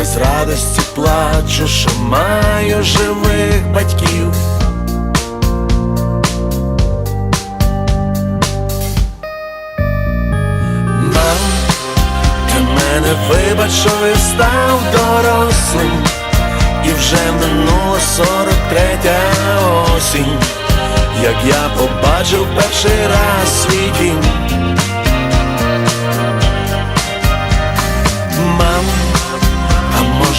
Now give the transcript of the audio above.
я з радості плачу, що маю живих батьків. Мам, ти мене вибач, що я став дорослим, і вже минула сорок третя осінь, як я побачив перший раз свій дім.